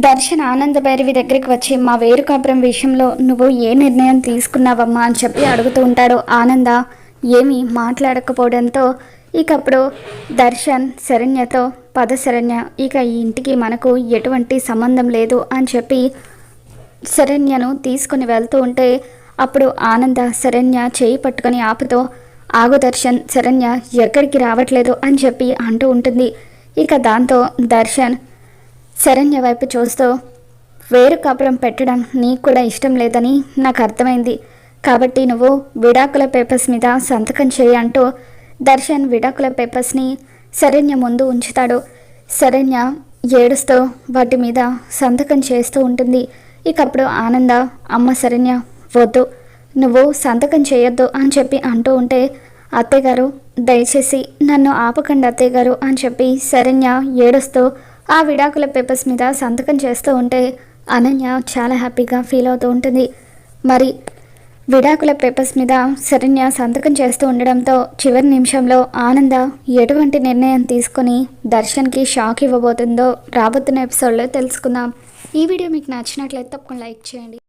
దర్శన్ ఆనంద భైరవి దగ్గరికి వచ్చి మా వేరు కాపురం విషయంలో నువ్వు ఏ నిర్ణయం తీసుకున్నావమ్మా? అని చెప్పి అడుగుతూ ఉంటాడు ఆనంద. ఏమీ మాట్లాడకపోవడంతో ఇక అప్పుడు దర్శన్ శరణ్యతో పద శరణ్య ఇక ఈ ఇంటికి మనకు ఎటువంటి సంబంధం లేదు అని చెప్పి శరణ్యను తీసుకుని వెళ్తూ ఉంటే అప్పుడు ఆనంద శరణ్య చేయి పట్టుకొని ఆపుతో ఆగు దర్శన్ శరణ్య ఎక్కడికి రావట్లేదు అని చెప్పి అంటూ ఉంటుంది. ఇక దాంతో దర్శన్ శరణ్య వైపు చూస్తూ వేరు కాపురం పెట్టడం నీకు కూడా ఇష్టం లేదని నాకు అర్థమైంది. కాబట్టి నువ్వు విడాకుల పేపర్స్ మీద సంతకం చేయి అంటూ దర్శన్ విడాకుల పేపర్స్ని శరణ్య ముందు ఉంచుతాడు. శరణ్య ఏడుస్తూ వాటి మీద సంతకం చేస్తూ ఉంటుంది. ఇకప్పుడు ఆనంద అమ్మ శరణ్య వద్దు. నువ్వు సంతకం చేయొద్దు అని చెప్పి అంటూ ఉంటే అత్తయ్యగారు దయచేసి నన్ను ఆపకండి అత్తయ్యగారు అని చెప్పి శరణ్య ఏడుస్తూ ఆ విడాకుల పేపర్స్ మీద సంతకం చేస్తూ ఉంటే అనన్య చాలా హ్యాపీగా ఫీల్ అవుతూ ఉంటుంది. మరి విడాకుల పేపర్స్ మీద శరణ్య సంతకం చేస్తూ ఉండడంతో చివరి నిమిషంలో ఆనంద ఎటువంటి నిర్ణయం తీసుకొని దర్శన్కి షాక్ ఇవ్వబోతుందో రాబోతున్న ఎపిసోడ్లో తెలుసుకుందాం. ఈ వీడియో మీకు నచ్చినట్లయితే తప్పకుండా లైక్ చేయండి.